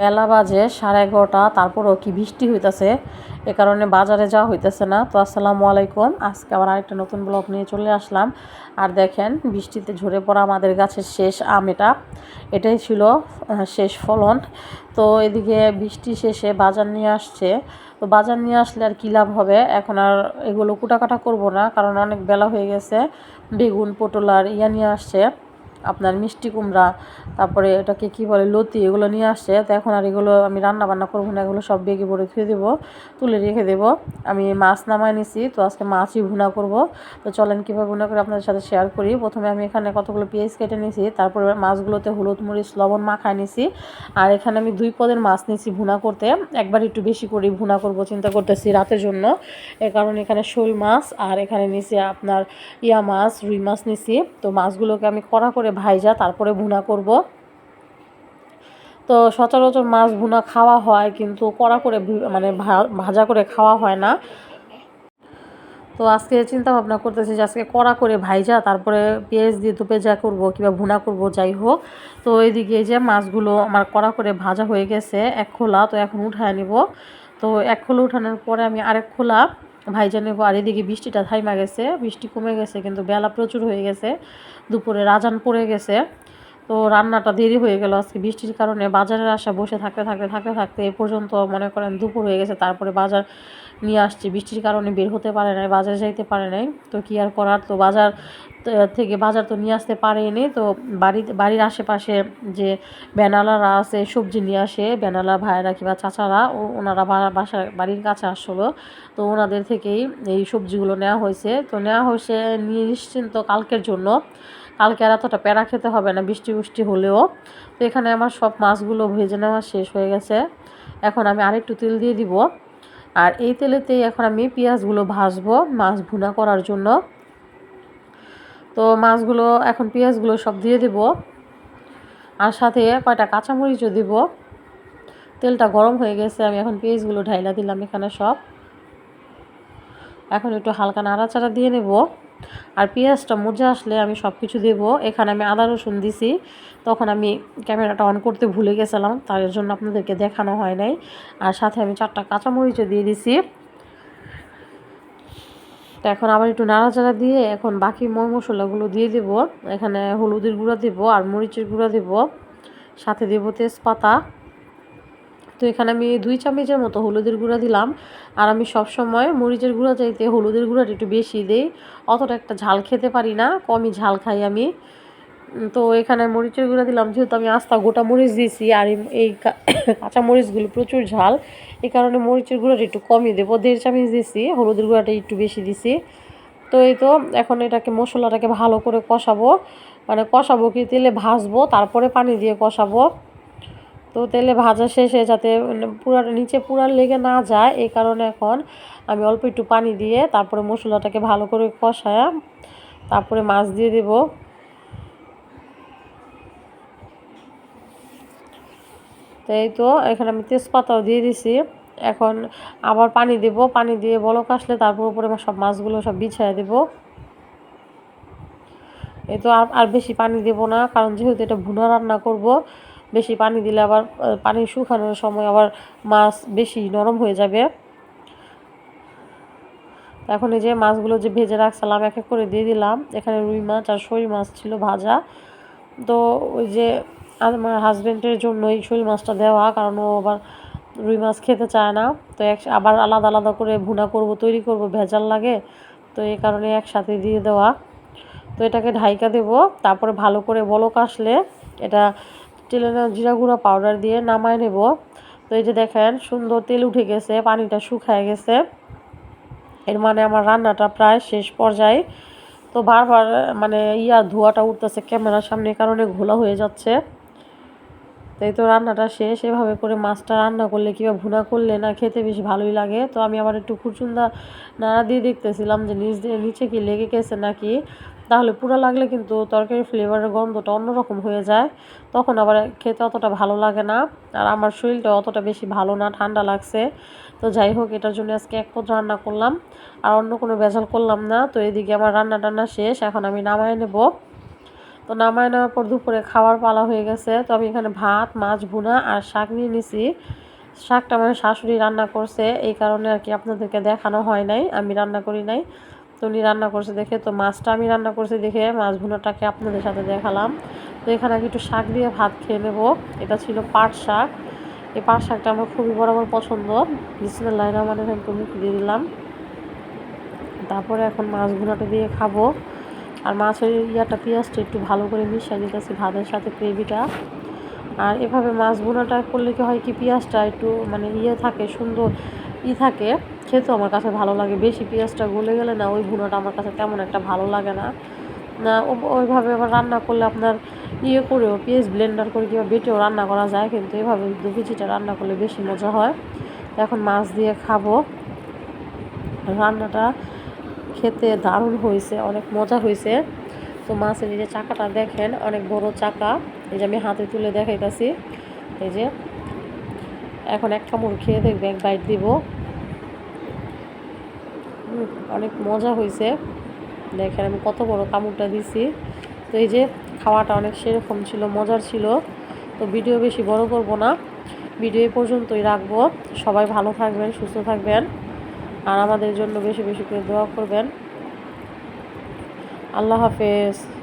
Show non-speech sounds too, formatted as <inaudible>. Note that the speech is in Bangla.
বেলা বাজে সাড়ে এগারোটা, তারপরও কি বৃষ্টি হইতাছে, এ কারণে বাজারে যাওয়া হইতেছে না। তো আসসালামু আলাইকুম। আজকে আবার আরেকটা নতুন ব্লগ নিয়ে চলে আসলাম। আর দেখেন, বৃষ্টিতে ঝরে পড়া আমাদের গাছের শেষ আম এটা। এটাই ছিল শেষ ফলন। তো এদিকে বৃষ্টি শেষে বাজার নিয়ে আসছে। তো বাজার নিয়ে আসলে আর কী লাভ হবে? এখন আর এগুলো কুটাকাটা করব না, কারণ অনেক বেলা হয়ে গেছে। বেগুন, পটল আর ইয়া নিয়ে আসছে। আপনার মিষ্টি কুমড়া, তারপরে এটাকে কি বলে, লতি, এগুলো নিয়ে আসছে। তো এখন আর এগুলো আমি রান্না বান্না করব না, এগুলো সব বেগে ভরে ধুয়ে দেবো, তুলে রেখে দেবো। আমি মাছ নামায় নিছি, তো আজকে মাছই ভুনা করব। তো চলেন কীভাবে ভুনা করে আপনাদের সাথে শেয়ার করি। প্রথমে আমি এখানে কতগুলো পেঁয়াজ কেটে নিয়েছি তারপরে মাছগুলোতে হলুদ, মরিচ, লবণ মাখায় নিছি। আর এখানে আমি দুই পদের মাছ নিয়েছি ভুনা করতে। একবার একটু বেশি করে ভুনা করব, চিন্তা করতেছি রাতের জন্য। এ কারণে এখানে শোল মাছ, আর এখানে নিছি আপনার ইয়া মাছ, রুই মাছ নিছি। তো মাছগুলোকে আমি কড়া করে ভাইজা, তারপরে ভুনা করব। তো সচরাচর মাছ ভুনা খাওয়া হয়, কিন্তু কড়া করে মানে ভাজা করে খাওয়া হয় না। তো আজকে চিন্তা ভাবনা করতেছি যে আজকে কড়া করে ভাইজা, তারপরে পেঁয়াজ দিয়ে তো পেঁজা করব কিংবা ভুনা করব, যাই হোক। তো এইদিকে এই যে মাছগুলো আমার কড়া করে ভাজা হয়ে গেছে, এক খোলা, তো এখন উঠায় নিব। তো এক খোলা উঠানোর পরে আমি আরেক খোলা ভাইজা পর আর এদিকে বৃষ্টিটা থাইমা গেছে, বৃষ্টি কমে গেছে, কিন্তু বেলা প্রচুর হয়ে গেছে, দুপুরে রাজান পড়ে গেছে, তো রান্নাটা দেরি হয়ে গেল আজকে বৃষ্টির কারণে। বাজারের আশা বসে থাকতে থাকতে থাকতে থাকতে এ পর্যন্ত মনে করেন দুপুর হয়ে গেছে, তারপরে বাজার নিয়ে আসছে। বৃষ্টির কারণে বের হতে পারে নাই, বাজারে যাইতে পারে নাই। তো কি আর করার? তো বাজার থেকে বাজার তো নিয়ে আসতে পারেনি তো বাড়িতে, বাড়ির আশেপাশে যে বেনালারা আছে, সবজি নিয়ে আসে বেনালা ভাইয়েরা কিংবা চাচারা, ও, ওনারা বাসা বাড়ির কাছে আসলো। তো ওনাদের থেকেই এই সবজিগুলো নেওয়া হয়েছে। তো নেওয়া হয়েছে নিয়ে নিশ্চিন্ত কালকের জন্য। কালকে আর এতটা প্যারা খেতে হবে না, বৃষ্টি বৃষ্টি হলেও। তো এখানে আমার সব মাছগুলো ভেজে নেওয়া শেষ হয়ে গেছে। এখন আমি আরেকটু তেল দিয়ে দিব। আর এই তেলেতেই এখন আমি পেঁয়াজগুলো ভাজবো, মাছ ভুনা করার জন্য। তো মাছগুলো, এখন পেঁয়াজগুলো সব দিয়ে দেব। আর সাথে কয়টা কাঁচামরিচও দিব। তেলটা গরম হয়ে গেছে, আমি এখন পেঁয়াজগুলো ঢাইলা দিলাম এখানে সব। এখন একটু হালকা নাড়াচাড়া দিয়ে নেব। আর পেঁয়াজটা মজে আসলে আমি সব কিছু দেবো। এখানে আমি আদা রসুন দিছি। তখন আমি ক্যামেরাটা অন করতে ভুলে গেছিলাম, তার জন্য আপনাদেরকে দেখানো হয় নাই। আর সাথে আমি চারটা কাঁচামরিচও দিয়ে দিছি। তো এখন আবার একটু নাড়াচাড়া দিয়ে এখন বাকি ময় মশলাগুলো দিয়ে দেব। এখানে হলুদের গুঁড়া দেব আর মরিচের গুঁড়া দেব। সাথে দেব তেজপাতা। তো এখানে আমি দুই চামচের মতো হলুদের গুঁড়া দিলাম। আর আমি সব সময় মরিচের গুঁড়া চাইতে হলুদের গুঁড়াটা একটু বেশি দিই। অতটা একটা ঝাল খেতে পারি না, কমই ঝাল খাই আমি। তো এখানে মরিচের গুঁড়া দিলাম, যেহেতু আমি আস্তা গোটা মরিচ দিয়েছি আর এই- <coughs> কাঁচা মরিচগুলো প্রচুর ঝাল। এই কারণে মরিচের গুঁড়াটা একটু কমই দেবো। দেড় চামচ দিয়েছি, হলুদের গুঁড়াটা একটু বেশি দিছি তো এই তো এখন এটাকে মশলাটাকে ভালো করে কষাবো। মানে কষাবো কি তেলে ভাজবো, তারপরে পানি দিয়ে কষাবো। তো তেলে ভাজা শেষে যাতে পুরা নিচে পুরা লেগে না যায়, এই কারণে এখন আমি অল্প একটু পানি দিয়ে তারপরে মশলাটাকে ভালো করে কষায় তারপরে মাছ দিয়ে দেব। তো এই তো, এখানে আমি তেজপাতাও দিয়ে দিছি। এখন আবার পানি দেব, পানি দিয়ে বলক আসলে তারপর উপরে সব মাছগুলো সব বিছায় দেব। এই তো আর বেশি পানি দেব না, কারণ যেহেতু এটা ভুনা রান্না করব বেশি পানি দিলে আবার পানি শুকানোর সময় আবার মাছ বেশি নরম হয়ে যাবে। এখন এই যে মাছগুলো যে ভেজে রাখছিলাম, এক এক করে দিয়ে দিলাম। এখানে রুই মাছ আর শোল মাছ ছিল ভাজা। তো ওই যে আমার হাজব্যান্ডের জন্য এই শোল মাছটা দেওয়া, কারণ ও আবার রুই মাছ খেতে চায় না। তো এক, আবার আলাদা আলাদা করে ভুনা করব, তৈরি করব, ভেজাল লাগে। তো এই কারণে একসাথে দিয়ে দেওয়া। তো এটাকে ঢাইকা দেব, তারপরে ভালো করে বলক আসলে, এটা টেলে জিরা গুঁড়া পাউডার দিয়ে নামায় নেব। তো এই যে দেখেন, সুন্দর তেল উঠে গেছে, পানিটা শুকায় গেছে। এর মানে আমার রান্নাটা প্রায় শেষ পর্যায়ে। তো বারবার মানে ইয়া ধোয়াটা উঠতেছে ক্যামেরার সামনে কারণে ঘোলা হয়ে যাচ্ছে। তো এই তো রান্নাটা শেষ। এভাবে করে মাছটা রান্না করলে কিংবা ভুনা করলে না খেতে বেশ ভালোই লাগে। তো আমি আবার একটু খুচুন্দা নাড়া দিয়ে দেখতেছিলাম যে নিচ দিয়ে নিচে কি লেগে গেছে নাকি। তাহলে পুরো লাগলে কিন্তু তরকারির ফ্লেভারের গন্ধটা অন্যরকম হয়ে যায়। তখন আবার খেতে অতটা ভালো লাগে না। আর আমার শরীরটা অতটা বেশি ভালো না, ঠান্ডা লাগছে। তো যাই হোক, এটার জন্য আজকে এক পদ রান্না করলাম। আর অন্য কোনো ভেজাল করলাম না। তো এদিকে আমার রান্না টান্না শেষ। এখন আমি নামায় নেব। তো নামায় নেওয়ার পর দুপুরে খাওয়ার পালা হয়ে গেছে। তো আমি এখানে ভাত, মাছ, ভুনা আর শাক নিয়ে নিছি। শাকটা আমার শাশুড়ি রান্না করছে, এই কারণে আর কি আপনাদেরকে দেখানো হয় নাই, আমি রান্না করি নাই। তো উনি রান্না করছে দেখে, তো মাছটা আমি রান্না করছি দেখে, মাছ ভুনাটাকে আপনাদের সাথে দেখালাম। তো এখানে আমি একটু শাক দিয়ে ভাত খেয়ে নেব, এটা ছিল পাট শাক। এই পাট শাকটা আমার খুবই বরাবর পছন্দ। বিসমিল্লাহ রহমানের একটু তুমি দিয়ে দিলাম। তারপরে এখন মাছ ভুনাটা দিয়ে খাব। আর মাছের ইয়াটা পেঁয়াজটা একটু ভালো করে মিশিয়ে দিতেছি ভাতের সাথে গ্রেভিটা। আর এভাবে মাছ ভুনাটা করলে কি হয় কি পেঁয়াজটা একটু মানে ইয়ে থাকে, সুন্দর ই থাকে, খেতেও আমার কাছে ভালো লাগে। বেশি পেঁয়াজটা গলে গেলে না ওই ভুনাটা আমার কাছে তেমন একটা ভালো লাগে না। না ওইভাবে আবার রান্না করলে আপনার ইয়ে করেও, পেঁয়াজ ব্লেন্ডার করে কিংবা বেটেও রান্না করা যায়, কিন্তু এভাবে দু কেজিটা রান্না করলে বেশি মজা হয়। এখন মাছ দিয়ে খাব। রান্নাটা খেতে দারুণ হয়েছে, অনেক মজা হয়েছে। তো মাছের এই যে চাকাটা দেখেন, অনেক বড় চাকা। এই যে আমি হাতে তুলে দেখাইতেছি। এই যে, এখন এক কামড় খেয়ে দেখবে, এক বাইট দিব। অনেক মজা হয়েছে। দেখেন আমি কত বড় কামড়টা দিছি। তো এই যে, খাওয়াটা অনেক সেরকম ছিল, মজার ছিল। তো ভিডিও বেশি বড় করব না। ভিডিও পর্যন্তই রাখব। সবাই ভালো থাকবেন, সুস্থ থাকবেন। আর আমাদের জন্য বেশি বেশি করে দোয়া করবেন। আল্লাহ হাফেজ।